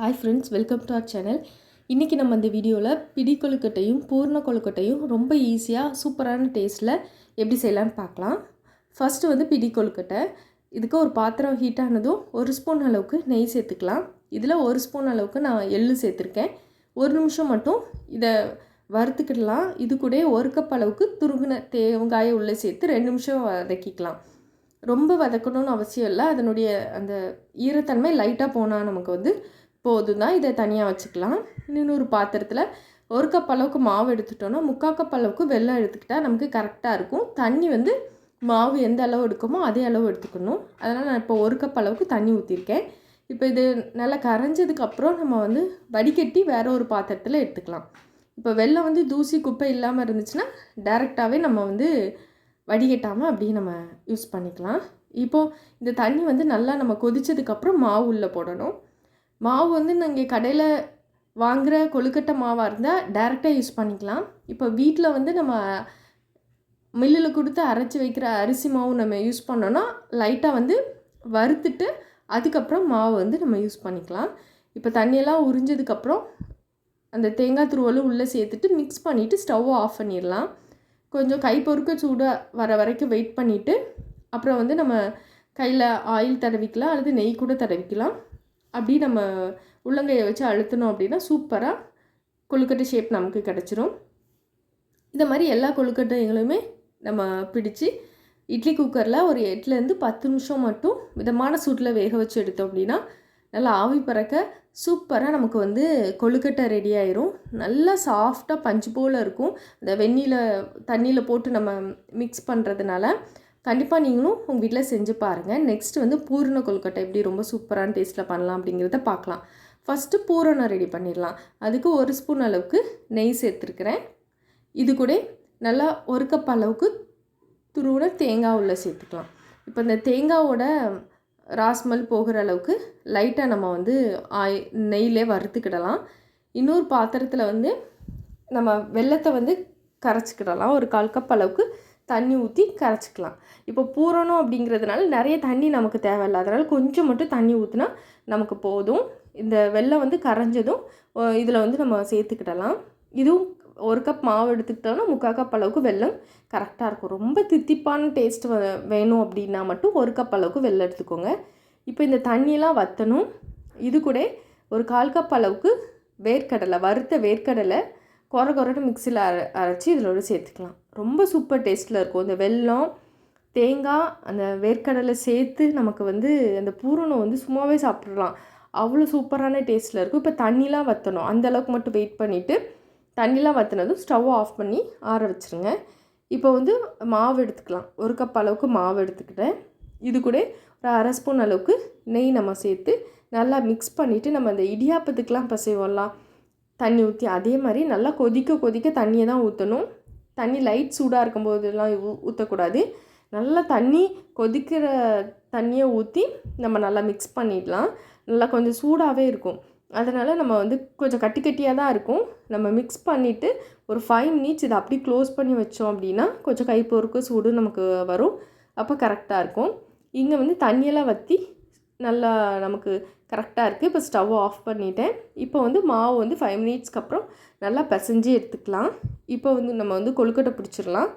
Hi friends welcome to our channel இன்றைக்கி நம்ம இந்த வீடியோவில் பிடி கொழுக்கட்டையும் பூர்ண கொழுக்கட்டையும் ரொம்ப ஈஸியாக சூப்பரான டேஸ்ட்டில் எப்படி செய்யலான்னு பார்க்கலாம். ஃபஸ்ட்டு வந்து பிடி கொழுக்கட்டை இதுக்கு ஒரு பாத்திரம் ஹீட் ஆனதும் ஒரு ஸ்பூன் அளவுக்கு நெய் சேர்த்துக்கலாம். இதில் ஒரு ஸ்பூன் அளவுக்கு நான் எள்ளு சேர்த்துருக்கேன். ஒரு நிமிஷம் மட்டும் இதை வறுத்துக்கிடலாம். இது கூட ஒரு கப் அளவுக்கு துருகுன தேங்காயை உள்ளே சேர்த்து ரெண்டு நிமிஷம் வதக்கிக்கலாம். ரொம்ப வதக்கணும்னு அவசியம் இல்லை. அதனுடைய அந்த ஈரத்தன்மை லைட்டாக போனால் நமக்கு வந்து போதும் தான் இதை தனியாக வச்சுக்கலாம். இன்னொரு பாத்திரத்தில் ஒரு கப் அளவுக்கு மாவு எடுத்துட்டோன்னா முக்கால் கப் அளவுக்கு வெள்ளம் எடுத்துக்கிட்டால் நமக்கு கரெக்டாக இருக்கும். தண்ணி வந்து மாவு எந்த அளவு எடுக்குமோ அதே அளவு எடுத்துக்கணும். அதனால் நான் இப்போ ஒரு கப் அளவுக்கு தண்ணி ஊற்றிருக்கேன் இப்போ இது நல்லா கரைஞ்சதுக்கப்புறம் நம்ம வந்து வடிகட்டி வேற ஒரு பாத்திரத்தில் எடுத்துக்கலாம். இப்போ வெள்ளம் வந்து தூசி குப்பை இல்லாமல் இருந்துச்சுன்னா டைரெக்டாகவே நம்ம வந்து வடிகட்டாமல் அப்படியே நம்ம யூஸ் பண்ணிக்கலாம். இப்போது இந்த தண்ணி வந்து நல்லா நம்ம கொதிச்சதுக்கப்புறம் மாவு உள்ளே போடணும். மாவு வந்து நீங்கள் கடையில் வாங்குகிற கொழுக்கட்டை மாவாக இருந்தால் டேரெக்டாக யூஸ் பண்ணிக்கலாம். இப்போ வீட்டில் வந்து நம்ம மில்லில் கொடுத்து அரைச்சி வைக்கிற அரிசி மாவு நம்ம யூஸ் பண்ணோன்னா லைட்டாக வந்து வறுத்துட்டு அதுக்கப்புறம் மாவு வந்து நம்ம யூஸ் பண்ணிக்கலாம். இப்போ தண்ணியெல்லாம் உறிஞ்சதுக்கப்புறம் அந்த தேங்காய் துருவலும் உள்ளே சேர்த்துட்டு மிக்ஸ் பண்ணிவிட்டு ஸ்டவ்வை ஆஃப் பண்ணிடலாம். கொஞ்சம் கை பொறுக்க சூடாக வர வரைக்கும் வெயிட் பண்ணிவிட்டு அப்புறம் வந்து நம்ம கையில் ஆயில் தடவிக்கலாம் அல்லது நெய் கூட தடவிக்கலாம். அப்படி நம்ம உள்ளங்கையை வச்சு அழுத்தினோம் அப்படின்னா சூப்பராக கொழுக்கட்டை ஷேப் நமக்கு கிடச்சிரும். இந்த மாதிரி எல்லா கொழுக்கட்டைகளுமே நம்ம பிடிச்சி இட்லி குக்கரில் ஒரு எட்டுலேருந்து பத்து நிமிஷம் மட்டும் மிதமான சூட்டில் வேக வச்சு எடுத்தோம் அப்படின்னா நல்லா ஆவி பறக்க சூப்பராக நமக்கு வந்து கொழுக்கட்டை ரெடி ஆயிரும். நல்லா சாஃப்டாக பஞ்சு போல் இருக்கும். இந்த வெந்நியில் தண்ணியில் போட்டு நம்ம மிக்ஸ் பண்ணுறதுனால கண்டிப்பாக நீங்களும் உங்கள் வீட்டில் செஞ்சு பாருங்கள் நெக்ஸ்ட் வந்து பூரண கொழுக்கட்டை எப்படி ரொம்ப சூப்பரான டேஸ்ட்டில் பண்ணலாம் அப்படிங்கிறத பார்க்கலாம் ஃபஸ்ட்டு பூரணம் ரெடி பண்ணிடலாம். அதுக்கு ஒரு ஸ்பூன் அளவுக்கு நெய் சேர்த்துருக்குறேன். இது கூட நல்லா ஒரு கப் அளவுக்கு துருவின தேங்காய் உள்ளே சேர்த்துக்கலாம். இப்போ இந்த தேங்காவோட ராஸ்மல் போகிற அளவுக்கு லைட்டாக நம்ம வந்து ஆய் நெய்யிலே வறுத்துக்கிடலாம். இன்னொரு பாத்திரத்தில் வந்து நம்ம வெள்ளத்தை வந்து கரைச்சிக்கிடலாம். ஒரு கால் கப் அளவுக்கு தண்ணி ஊற்றி கரைச்சிக்கலாம். இப்போ பூரணம் அப்படிங்கிறதுனால நிறைய தண்ணி நமக்கு தேவையில்ல. அதனால் கொஞ்சம் மட்டும் தண்ணி ஊற்றினா நமக்கு போதும். இந்த வெள்ளம் வந்து கரைஞ்சதும் இதில் வந்து நம்ம சேர்த்துக்கிடலாம். இதுவும் ஒரு கப் மாவு எடுத்துக்கிட்டோன்னா முக்கால் கப் அளவுக்கு வெல்லம் கரெக்டாக இருக்கும். ரொம்ப தித்திப்பான டேஸ்ட் வேணும் அப்படின்னா மட்டும் ஒரு கப் அளவுக்கு வெள்ளம் எடுத்துக்கோங்க. இப்போ இந்த தண்ணியெல்லாம் வற்றணும் இது கூட ஒரு கால் கப் அளவுக்கு வேர்க்கடலை வறுத்த வேர்க்கடலை குறை குறைட்டு மிக்சியில் அரை அரைச்சி இதில் சேர்த்துக்கலாம். ரொம்ப சூப்பர் டேஸ்ட்டில் இருக்கும். இந்த வெல்லம் தேங்காய் அந்த வேர்க்கடலை சேர்த்து நமக்கு வந்து அந்த பூரணம் வந்து சும்மாவே சாப்பிட்றலாம் அவ்வளோ சூப்பரான டேஸ்ட்டில் இருக்கும். இப்போ தண்ணிலாம் வற்றணும் அந்தளவுக்கு மட்டும் வெயிட் பண்ணிவிட்டு தண்ணிலாம் வற்றினதும் ஸ்டவ் ஆஃப் பண்ணி ஆற வச்சுருங்க. இப்போ வந்து மாவு எடுத்துக்கலாம். ஒரு கப் அளவுக்கு மாவு எடுத்துக்கிட்டேன். இது கூட ஒரு அரை ஸ்பூன் அளவுக்கு நெய் நம்ம சேர்த்து நல்லா மிக்ஸ் பண்ணிவிட்டு நம்ம அந்த இடியாப்பத்துக்கெலாம் பசைவோம்லாம் தண்ணி ஊற்றி அதே மாதிரி நல்லா கொதிக்க கொதிக்க தண்ணியை தான் ஊற்றணும் தண்ணி லைட் சூடாக இருக்கும்போதெல்லாம் ஊ ஊற்றக்கூடாது நல்லா தண்ணி கொதிக்கிற தண்ணியை ஊற்றி நம்ம நல்லா மிக்ஸ் பண்ணிடலாம். நல்லா கொஞ்சம் சூடாகவே இருக்கும். அதனால் நம்ம வந்து கொஞ்சம் கட்டி கட்டியாக தான் இருக்கும். நம்ம மிக்ஸ் பண்ணிவிட்டு ஒரு ஃபைவ் மினிட்ஸ் இதை அப்படி க்ளோஸ் பண்ணி வச்சோம் அப்படின்னா கொஞ்சம் கை சூடு நமக்கு வரும். அப்போ கரெக்டாக இருக்கும். இங்கே வந்து தண்ணியெல்லாம் வற்றி நல்லா நமக்கு கரெக்டாக இருக்குது இப்போ ஸ்டவ்வை ஆஃப் பண்ணிட்டேன். இப்போ வந்து மாவு வந்து ஃபைவ் மினிட்ஸ்க்கு அப்புறம் நல்லா பிசைஞ்சு எடுத்துக்கலாம். இப்போ வந்து நம்ம வந்து கொழுக்கட்டை பிடிச்சிடலாம்.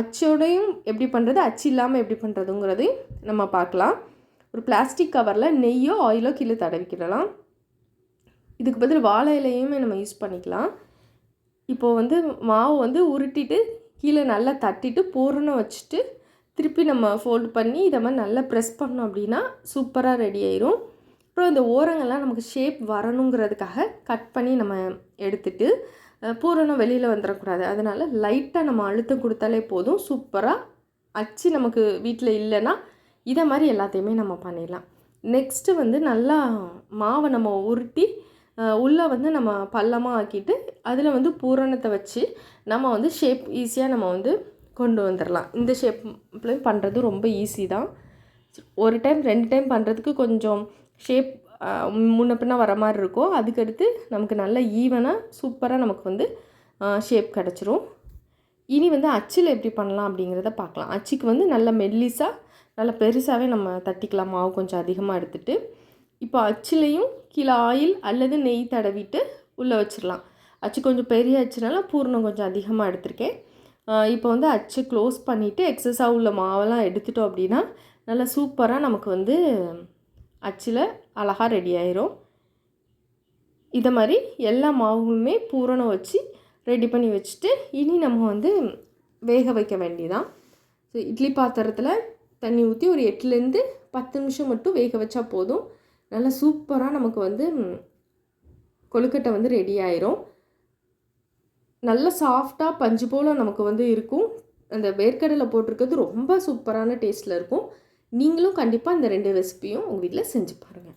அச்சோடையும் எப்படி பண்ணுறது அச்சு இல்லாமல் எப்படி பண்ணுறதுங்கிறதையும் நம்ம பார்க்கலாம். ஒரு பிளாஸ்டிக் கவரில் நெய்யோ ஆயிலோ கீழே தடவிக்கிடலாம். இதுக்கு பதில் வாழை இலையுமே நம்ம யூஸ் பண்ணிக்கலாம். இப்போது வந்து மாவு வந்து உருட்டிட்டு கீழே நல்லா தட்டிட்டு பூரணம் வச்சுட்டு திருப்பி நம்ம ஃபோல்டு பண்ணி இதை மாதிரி நல்லா ப்ரெஸ் பண்ணோம் அப்படின்னா சூப்பராக ரெடி ஆயிரும். அப்புறம் இந்த ஓரங்கள்லாம் நமக்கு ஷேப் வரணுங்கிறதுக்காக கட் பண்ணி நம்ம எடுத்துட்டு பூரணம் வெளியில் வந்துடக்கூடாது அதனால் லைட்டாக நம்ம அழுத்தம் கொடுத்தாலே போதும். சூப்பராக அச்சு நமக்கு வீட்டில் இல்லைன்னா இதை மாதிரி எல்லாத்தையுமே நம்ம பண்ணிடலாம். நெக்ஸ்ட்டு வந்து நல்லா மாவை நம்ம உருட்டி உள்ளே வந்து நம்ம பள்ளமாக ஆக்கிட்டு அதில் வந்து பூரணத்தை வச்சு நம்ம வந்து ஷேப் ஈஸியாக நம்ம வந்து கொண்டு வந்துடலாம் இந்த ஷேப்லையும் பண்ணுறது ரொம்ப ஈஸி தான். ஒரு டைம் ரெண்டு டைம் பண்ணுறதுக்கு கொஞ்சம் ஷேப் முன்ன பின்ன வர மாதிரி இருக்கும். அதுக்கடுத்து நமக்கு நல்ல ஈவனாக சூப்பராக நமக்கு வந்து ஷேப் கிடச்சிரும். இனி வந்து அச்சில் எப்படி பண்ணலாம் அப்படிங்கிறத பார்க்கலாம். அச்சுக்கு வந்து நல்ல மெல்லிஸாக நல்லா பெருசாகவே நம்ம தட்டிக்கலாம். மாவு கொஞ்சம் அதிகமாக எடுத்துகிட்டு இப்போ அச்சுலேயும் கீழே ஆயில் அல்லது நெய் தடவிட்டு உள்ளே வச்சிடலாம் அச்சு கொஞ்சம் பெரிய அச்சுனால பூர்ணம் கொஞ்சம் அதிகமாக எடுத்திருக்கேன். இப்போ வந்து அச்சு க்ளோஸ் பண்ணிவிட்டு எக்ஸஸாக உள்ள மாவெல்லாம் எடுத்துட்டோம் அப்படின்னா நல்லா சூப்பராக நமக்கு வந்து அச்சில் அழகாக ரெடி ஆயிரும். இதை மாதிரி எல்லா மாவுமே பூரணம் வச்சு ரெடி பண்ணி வச்சுட்டு இனி நம்ம வந்து வேக வைக்க வேண்டியதான் ஸோ இட்லி பாத்திரத்தில் தண்ணி ஊற்றி ஒரு எட்டுலேருந்து பத்து நிமிஷம் மட்டும் வேக வச்சா போதும். நல்லா சூப்பராக நமக்கு வந்து கொழுக்கட்டை வந்து ரெடி ஆயிரும். நல்ல சாஃப்டாக பஞ்சு போல் நமக்கு வந்து இருக்கும். அந்த வேர்க்கடலை போட்டிருக்கிறது ரொம்ப சூப்பரான டேஸ்ட்டில் இருக்கும். நீங்களும் கண்டிப்பாக இந்த ரெண்டு ரெசிப்பியும் உங்கள் வீட்டில் செஞ்சு பாருங்கள்